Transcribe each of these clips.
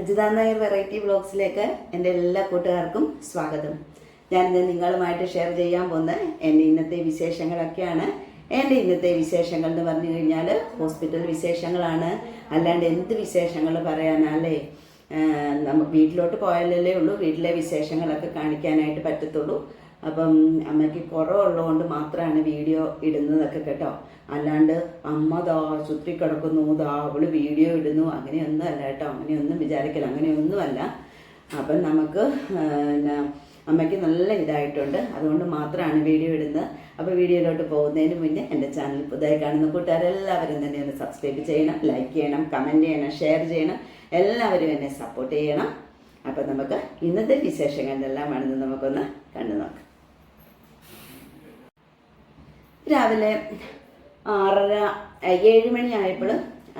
Ajitha Nair variety വ്ളോഗ്സിലേക്ക് എന്റെ എല്ലാ കൂട്ടുകാർക്കും സ്വാഗതം. ഞാനിന്ന് നിങ്ങളുമായിട്ട് ഷെയർ ചെയ്യാൻ പോകുന്ന എന്റെ ഇന്നത്തെ വിശേഷങ്ങളൊക്കെയാണ്. എന്റെ ഇന്നത്തെ വിശേഷങ്ങൾ എന്ന് പറഞ്ഞു കഴിഞ്ഞാൽ ഹോസ്പിറ്റൽ വിശേഷങ്ങളാണ്. അല്ലാണ്ട് എന്ത് വിശേഷങ്ങൾ പറയാനല്ലേ നമ്മ വീട്ടിലോട്ട് പോയാലല്ലേ ഉള്ളൂ. വീട്ടിലെ വിശേഷങ്ങളൊക്കെ കാണിക്കാനായിട്ട് പറ്റത്തുള്ളൂ. അപ്പം അമ്മയ്ക്ക് കുറവുള്ളതുകൊണ്ട് മാത്രമാണ് വീഡിയോ ഇടുന്നതൊക്കെ കേട്ടോ. അല്ലാണ്ട് അമ്മ ദാ ചുറ്റി കിടക്കുന്നു ദാ അവൾ വീഡിയോ ഇടുന്നു അങ്ങനെയൊന്നും അല്ല കേട്ടോ. അങ്ങനെയൊന്നും വിചാരിക്കില്ല അങ്ങനെയൊന്നുമല്ല. അപ്പം നമുക്ക് പിന്നെ അമ്മയ്ക്ക് നല്ല ഇതായിട്ടുണ്ട്. അതുകൊണ്ട് മാത്രമാണ് വീഡിയോ ഇടുന്നത്. അപ്പോൾ വീഡിയോയിലോട്ട് പോകുന്നതിന് മുന്നേ എന്റെ ചാനൽ പുതുതായി കാണുന്ന കൂട്ടുകാരെല്ലാവരും തന്നെ ഒന്ന് സബ്സ്ക്രൈബ് ചെയ്യണം ലൈക്ക് ചെയ്യണം കമന്റ് ചെയ്യണം ഷെയർ ചെയ്യണം. എല്ലാവരും എന്നെ സപ്പോർട്ട് ചെയ്യണം. അപ്പം നമുക്ക് ഇന്നത്തെ വിശേഷങ്ങൾ വേണമെന്ന് നമുക്കൊന്ന് കണ്ടു നോക്കാം രാവിലെ ആറര ഏഴ് മണിയായപ്പോൾ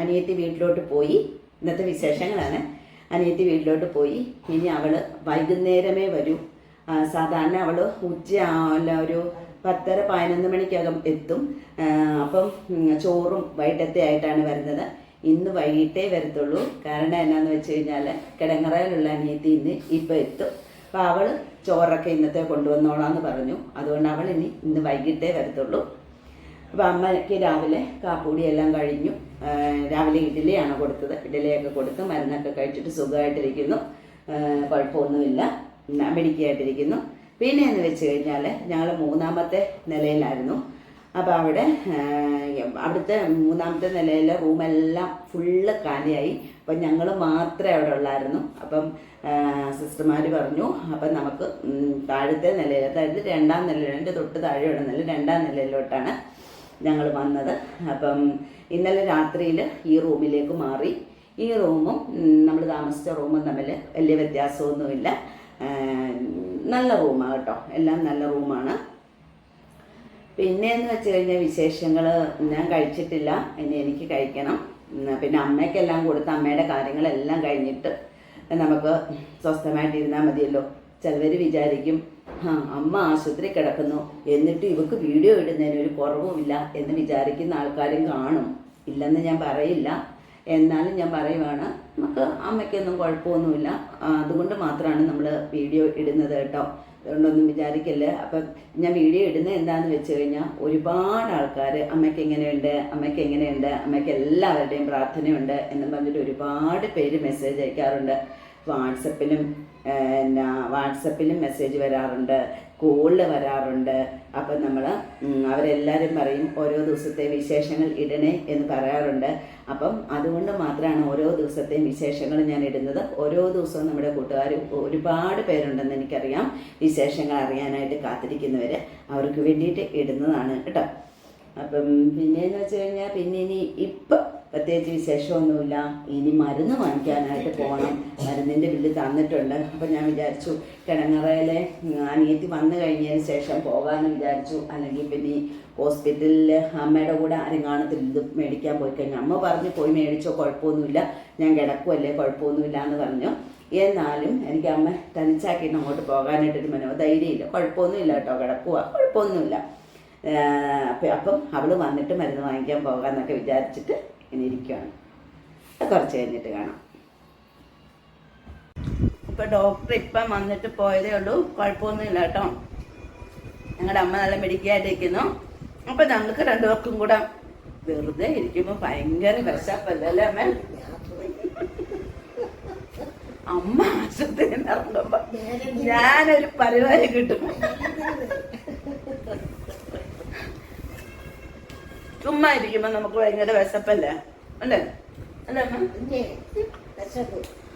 അനിയത്തി വീട്ടിലോട്ട് പോയി. ഇന്നത്തെ വിശേഷങ്ങളാണ്. അനിയത്തി വീട്ടിലോട്ട് പോയി. ഇനി അവൾ വൈകുന്നേരമേ വരൂ. സാധാരണ അവൾ ഉച്ച അല്ല ഒരു പത്തര പതിനൊന്ന് മണിക്കകം എത്തും. അപ്പം ചോറും വൈകിട്ടത്തെ ആയിട്ടാണ് വരുന്നത്. ഇന്ന് വൈകിട്ടേ വരത്തുള്ളൂ. കാരണം എന്നാന്ന് വെച്ച് കഴിഞ്ഞാൽ കിടങ്ങറയിലുള്ള അനിയത്തി ഇന്ന് ഇപ്പം എത്തും. അപ്പോൾ അവൾ ചോറൊക്കെ ഇന്നത്തെ കൊണ്ടുവന്നോളാന്ന് പറഞ്ഞു. അതുകൊണ്ട് അവൾ ഇനി ഇന്ന് വൈകിട്ടേ വരത്തുള്ളൂ. അപ്പോൾ അമ്മയ്ക്ക് രാവിലെ കാപ്പൂടി എല്ലാം കഴിഞ്ഞു രാവിലെ ഇഡ്ഡലിയാണ് കൊടുത്തത്. ഇഡ്ഡലിയൊക്കെ കൊടുത്ത് മരുന്നൊക്കെ കഴിച്ചിട്ട് സുഖമായിട്ടിരിക്കുന്നു. കുഴപ്പമൊന്നുമില്ല. മെഡിക്കായിട്ടിരിക്കുന്നു പിന്നെ എന്ന് വെച്ച് കഴിഞ്ഞാൽ ഞങ്ങൾ മൂന്നാമത്തെ നിലയിലായിരുന്നു. അപ്പോൾ അവിടെ അവിടുത്തെ മൂന്നാമത്തെ നിലയിലെ റൂമെല്ലാം ഫുള്ള് കാലിയായി. അപ്പം ഞങ്ങൾ മാത്രമേ അവിടെ ഉള്ളായിരുന്നു. അപ്പം സിസ്റ്റർമാർ പറഞ്ഞു അപ്പം നമുക്ക് താഴത്തെ നിലയിൽ അതായത് രണ്ടാം നിലയിൽ എന്റെ തൊട്ട് താഴെയുള്ള നില രണ്ടാം നിലയിലോട്ടാണ് ഞങ്ങൾ വന്നത്. അപ്പം ഇന്നലെ രാത്രിയിൽ ഈ റൂമിലേക്ക് മാറി. ഈ റൂമും നമ്മൾ താമസിച്ച റൂമും തമ്മിൽ വലിയ വ്യത്യാസമൊന്നുമില്ല. നല്ല റൂമാണ് കേട്ടോ. എല്ലാം നല്ല റൂമാണ്. പിന്നെ എന്ന് വെച്ച് കഴിഞ്ഞാൽ വിശേഷങ്ങൾ ഞാൻ കഴിച്ചിട്ടില്ല. ഇനി എനിക്ക് കഴിക്കണം. പിന്നെ അമ്മയ്ക്കെല്ലാം കൊടുത്ത് അമ്മയുടെ കാര്യങ്ങളെല്ലാം കഴിഞ്ഞിട്ട് നമുക്ക് സ്വസ്ഥമായിട്ടിരുന്നാൽ മതിയല്ലോ. ചിലവർ വിചാരിക്കും അമ്മ ആശുപത്രി കിടക്കുന്നു. എന്നിട്ട് ഇവക്ക് വീഡിയോ ഇടുന്നതിന് ഒരു കുറവുമില്ല എന്ന് വിചാരിക്കുന്ന ആൾക്കാരും കാണും. ഇല്ലെന്ന് ഞാൻ പറയില്ല. എന്നാലും ഞാൻ പറയുവാണ് നമുക്ക് അമ്മയ്ക്കൊന്നും കുഴപ്പമൊന്നുമില്ല. അതുകൊണ്ട് മാത്രമാണ് നമ്മൾ വീഡിയോ ഇടുന്നത് കേട്ടോ. അതുകൊണ്ടൊന്നും വിചാരിക്കല്ലേ. അപ്പം ഞാൻ വീഡിയോ ഇടുന്നത് എന്താണെന്ന് വെച്ച് കഴിഞ്ഞാൽ ഒരുപാട് ആൾക്കാർ അമ്മയ്ക്ക് എങ്ങനെയുണ്ട് അമ്മയ്ക്ക് എങ്ങനെയുണ്ട് അമ്മയ്ക്ക് എല്ലാവരുടെയും പ്രാർത്ഥനയുണ്ട് എന്നും പറഞ്ഞിട്ട് ഒരുപാട് പേര് മെസ്സേജ് അയക്കാറുണ്ട്. വാട്സപ്പിലും എന്നാ വാട്സപ്പിലും മെസ്സേജ് വരാറുണ്ട് കോളിൽ വരാറുണ്ട്. അപ്പം നമ്മൾ അവരെല്ലാവരും പറയും ഓരോ ദിവസത്തെ വിശേഷങ്ങൾ ഇടണേ എന്ന് പറയാറുണ്ട്. അപ്പം അതുകൊണ്ട് മാത്രമാണ് ഓരോ ദിവസത്തെയും വിശേഷങ്ങൾ ഞാൻ ഇടുന്നത്. ഓരോ ദിവസവും നമ്മുടെ കൂട്ടുകാർ ഒരുപാട് പേരുണ്ടെന്ന് എനിക്കറിയാം. വിശേഷങ്ങൾ അറിയാനായിട്ട് കാത്തിരിക്കുന്നവർ അവർക്ക് വേണ്ടിയിട്ട് ഇടുന്നതാണ് കേട്ടോ. അപ്പം പിന്നെയെന്ന് വെച്ച് കഴിഞ്ഞാൽ പിന്നെ ഇനി ഇപ്പം പ്രത്യേകിച്ച് വിശേഷമൊന്നുമില്ല. ഇനി മരുന്ന് വാങ്ങിക്കാനായിട്ട് പോകണം. മരുന്നിന്റെ ബില്ല് തന്നിട്ടുണ്ട്. അപ്പം ഞാൻ വിചാരിച്ചു കിടങ്ങറയിലെ അനിയത്തി വന്നു കഴിഞ്ഞതിന് ശേഷം പോകാമെന്ന് വിചാരിച്ചു. അല്ലെങ്കിൽ പിന്നെ ഹോസ്പിറ്റലിൽ അമ്മയുടെ കൂടെ ആരും കാണത്തില്ല. ഇത് മേടിക്കാൻ പോയി കഴിഞ്ഞാൽ അമ്മ പറഞ്ഞു പോയി മേടിച്ചോ കുഴപ്പമൊന്നുമില്ല. ഞാൻ കിടക്കുമല്ലേ കുഴപ്പമൊന്നുമില്ല എന്ന് പറഞ്ഞു. എന്നാലും എനിക്ക് അമ്മ തനിച്ചാക്കിയിട്ട് അങ്ങോട്ട് പോകാനായിട്ടൊരു മനോധൈര്യമില്ല കുഴപ്പമൊന്നുമില്ല കേട്ടോ കിടക്കുക കുഴപ്പമൊന്നുമില്ല. അപ്പം അവൾ വന്നിട്ട് മരുന്ന് വാങ്ങിക്കാൻ പോകാമെന്നൊക്കെ വിചാരിച്ചിട്ട് ഇങ്ങനെ ഇരിക്കുകയാണ് കുറച്ച് കഴിഞ്ഞിട്ട് കാണാം. ഇപ്പം ഡോക്ടർ ഇപ്പം വന്നിട്ട് പോയതേ ഉള്ളൂ. കുഴപ്പമൊന്നുമില്ല കേട്ടോ. ഞങ്ങളുടെ അമ്മ നല്ല മെഡിക്കായിട്ട് ഇരിക്കുന്നു അപ്പം ഞങ്ങൾക്ക് രണ്ടു പേർക്കും കൂടെ വെറുതെ ഇരിക്കുമ്പോൾ ഭയങ്കര വിശപ്പല്ലേ അമ്മ? അമ്മ ആശുപത്രി ഞാനൊരു പരിപാടി കിട്ടും. ചുമ്മാ ഇരിക്കുമ്പോ നമുക്ക് ഭയങ്കര വിശപ്പല്ലേ? അല്ലേ? അല്ലേ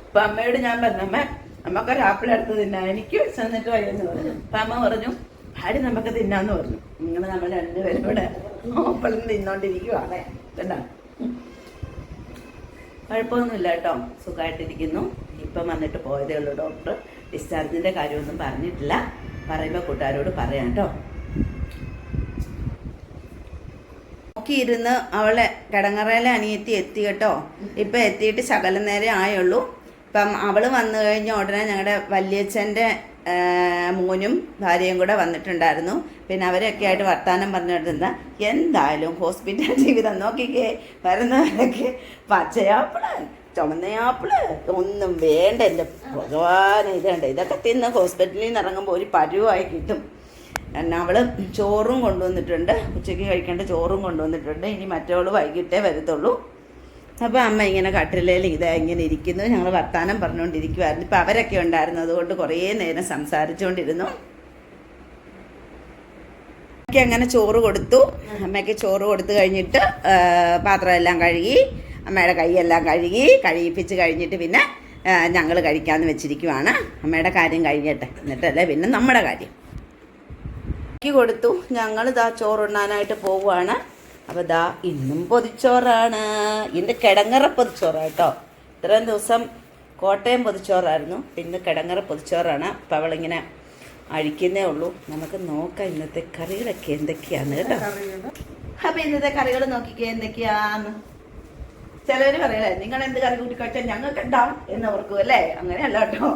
അപ്പൊ അമ്മയോട് ഞാൻ പറഞ്ഞു അമ്മ നമുക്കൊരു ആപ്പിൾ എടുത്ത് തിന്നാം എനിക്ക് വിശന്നിട്ട് വയ്യെന്ന് പറഞ്ഞു. അപ്പൊ അമ്മ പറഞ്ഞു ഭാര്യ നമുക്ക് തിന്നാന്ന് പറഞ്ഞു. ഇങ്ങനെ നമ്മൾ രണ്ടുപേരും കൂടെ ആപ്പിളും തിന്നോണ്ടിരിക്കുവാണേ കണ്ടോ? കുഴപ്പമൊന്നുമില്ല കേട്ടോ സുഖമായിട്ടിരിക്കുന്നു. ഇപ്പം വന്നിട്ട് പോയതേ ഉള്ളൂ ഡോക്ടർ. ഡിസ്ചാർജിന്റെ കാര്യമൊന്നും പറഞ്ഞിട്ടില്ല. പറയുമ്പോൾ കൂട്ടുകാരോട് പറയാം കേട്ടോ. നോക്കിയിരുന്ന് അവളെ കിടങ്ങറയിലെ അനിയത്തി എത്തി കേട്ടോ. ഇപ്പം എത്തിയിട്ട് ശകലം നേരം ആയുള്ളൂ. ഇപ്പം അവൾ വന്നു കഴിഞ്ഞ ഉടനെ ഞങ്ങളുടെ വല്യച്ഛന്റെ മോനും ഭാര്യയും കൂടെ വന്നിട്ടുണ്ടായിരുന്നു. പിന്നെ അവരൊക്കെ ആയിട്ട് വർത്തമാനം പറഞ്ഞിരുന്ന എന്തായാലും ഹോസ്പിറ്റൽ ജീവിതം നോക്കിക്കേ വരുന്നവരൊക്കെ പച്ചയാപ്പിൾ ചുമന്നയാപ്പിൾ ഒന്നും വേണ്ട എന്റെ ഭഗവാൻ ഇതുണ്ട് ഇതൊക്കെ തിന്ന് ഹോസ്പിറ്റലിൽ നിന്ന് ഇറങ്ങുമ്പോൾ ഒരു പരുവായി കിട്ടും. കാരണം അവൾ ചോറും കൊണ്ടുവന്നിട്ടുണ്ട്. ഉച്ചയ്ക്ക് കഴിക്കേണ്ട ചോറും കൊണ്ടുവന്നിട്ടുണ്ട്. ഇനി മറ്റവൾ വൈകിട്ടേ വരത്തുള്ളൂ. അപ്പോൾ അമ്മ ഇങ്ങനെ കട്ടിലേൽ ഇതാ ഇങ്ങനെ ഇരിക്കുന്നു. ഞങ്ങൾ വർത്താനം പറഞ്ഞുകൊണ്ടിരിക്കുമായിരുന്നു ഇപ്പം അവരൊക്കെ ഉണ്ടായിരുന്നു. അതുകൊണ്ട് കുറേ നേരം സംസാരിച്ചുകൊണ്ടിരുന്നു അമ്മയ്ക്ക് അങ്ങനെ ചോറ് കൊടുത്തു. അമ്മയ്ക്ക് ചോറ് കൊടുത്തു കഴിഞ്ഞിട്ട് പാത്രമെല്ലാം കഴുകി അമ്മയുടെ കൈയെല്ലാം കഴുകി കഴുകിപ്പിച്ച് കഴിഞ്ഞിട്ട് പിന്നെ ഞങ്ങൾ കഴിക്കാമെന്ന് വെച്ചിരിക്കുവാണ്. അമ്മയുടെ കാര്യം കഴിഞ്ഞിട്ട്. എന്നിട്ടല്ലേ പിന്നെ നമ്മുടെ കാര്യം. ക്ക് കൊടുത്തു. ഞങ്ങൾ ഇതാ ചോറുണ്ണാനായിട്ട് പോവുകയാണ് അപ്പോൾ ഇതാ ഇന്നും പൊതിച്ചോറാണ്. ഇന്ന് കിടങ്ങറ പൊതിച്ചോറ് കേട്ടോ. ഇത്രയും ദിവസം കോട്ടയം പൊതിച്ചോറായിരുന്നു. ഇന്ന് കിടങ്ങറ പൊതിച്ചോറാണ്. അപ്പോൾ അവളിങ്ങനെ അഴിക്കുന്നേ ഉള്ളൂ. നമുക്ക് നോക്കാം ഇന്നത്തെ കറികളൊക്കെ എന്തൊക്കെയാണ് കേട്ടോ. അപ്പോൾ ഇന്നത്തെ കറികൾ നോക്കിക്കേ എന്തൊക്കെയാന്ന്. ചിലവർ പറയലേ നിങ്ങൾ എന്ത് കറി കൂട്ടി കഴിച്ചാൽ ഞങ്ങൾക്ക് ഉണ്ടാവും എന്നവർക്കും അല്ലേ? അങ്ങനെയല്ല കേട്ടോ.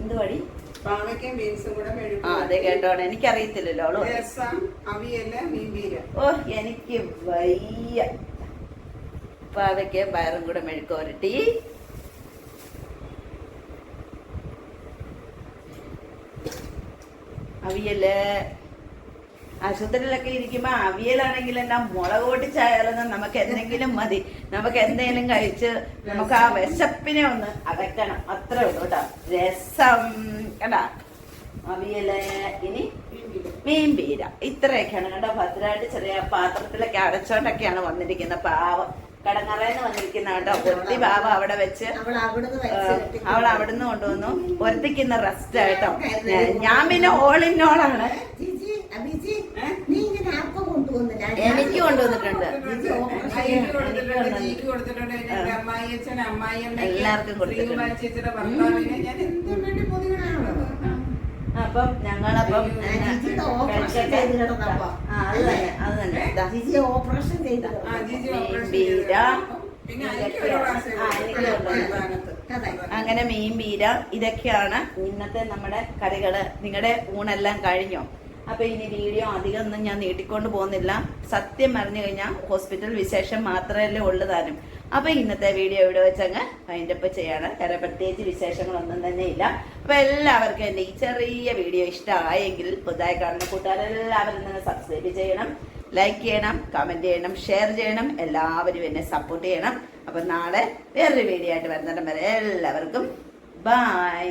എന്ത് വഴി പാവയ്ക്കും ബീൻസും കൂടെ മെഴുക്ക് ആ അതെ കേട്ടോടെ എനിക്കറിയത്തില്ലല്ലോ അവൾ. രസം അവിയൽ മീൻപീര. ഓ എനിക്ക് വയ്യ. പാവയ്ക്ക് പയറും കൂടെ മെഴുക്കോരട്ടി അവിയൽ. ആശുപത്രിയിലൊക്കെ ഇരിക്കുമ്പോ അവിയലാണെങ്കിൽ എന്നാ മുളക് പൊട്ടിച്ചായാലൊന്നും നമുക്ക് എന്തെങ്കിലും മതി. നമുക്ക് എന്തെങ്കിലും കഴിച്ച് നമുക്ക് ആ വിശപ്പിനെ ഒന്ന് അകറ്റണം അത്രേ ഉള്ളൂ കേട്ടോ. രസം. കേട്ടാ അവിയൽ ഇനി മീൻപീര. ഇത്രയൊക്കെയാണ് കേട്ടോ ഭദ്രമായിട്ട് ചെറിയ പാത്രത്തിലൊക്കെ അടച്ചോണ്ടൊക്കെയാണ് വന്നിരിക്കുന്നത്. പാവം. നിന്ന് വന്നിരിക്കുന്ന കേട്ടോ ഒരുത്തി പാവം അവിടെ വെച്ച്. അവൾ അവിടുന്ന് നിന്ന് അവൾ അവിടുന്ന് കൊണ്ടുവന്നു. ഒരുത്തിക്കുന്ന റെസ്റ്റ് ആയിട്ടോ. ഞാൻ- പിന്നെ ഓൾ ഇൻ ഓൾ ആണ്. ജിജി, അഭിജി, നീ ഇങ്ങനെ ആർക്കോ കൊണ്ടുവന്നില്ല. എനിക്ക് കൊണ്ടുവന്നിട്ടുണ്ട്. എല്ലാവർക്കും കൊടുത്തിട്ടുണ്ട്. അപ്പം ഞങ്ങളപ്പം ഓപ്പറേഷൻ അത് തന്നെ അത് തന്നെ. ജിജി ചെയ്ത്. അങ്ങനെ മീൻ പീര ഇതൊക്കെയാണ് ഇന്നത്തെ നമ്മുടെ കറികൾ. നിങ്ങളുടെ ഊണെല്ലാം കഴിഞ്ഞോ? അപ്പൊ ഇനി വീഡിയോ അധികം ഒന്നും ഞാൻ നീട്ടിക്കൊണ്ട് പോകുന്നില്ല. സത്യം പറഞ്ഞു കഴിഞ്ഞാൽ ഹോസ്പിറ്റൽ വിശേഷം മാത്രമല്ലേ ഉള്ളു താനും. അപ്പൊ ഇന്നത്തെ വീഡിയോ ഇവിടെ വെച്ചങ്ങ് വൈൻഡപ്പ് ചെയ്യാണ്. വേറെ പ്രത്യേകിച്ച് വിശേഷങ്ങളൊന്നും തന്നെ ഇല്ല. അപ്പൊ എല്ലാവർക്കും എന്റെ ഈ ചെറിയ വീഡിയോ ഇഷ്ടമായെങ്കിൽ പുതുതായി കാണുന്ന കൂട്ടുകാരെല്ലാവരും തന്നെ സബ്സ്ക്രൈബ് ചെയ്യണം ലൈക്ക് ചെയ്യണം കമന്റ് ചെയ്യണം ഷെയർ ചെയ്യണം. എല്ലാവരും എന്നെ സപ്പോർട്ട് ചെയ്യണം. അപ്പൊ നാളെ വേറൊരു വീഡിയോ ആയിട്ട് വരുന്നിടം വരെ എല്ലാവർക്കും ബൈ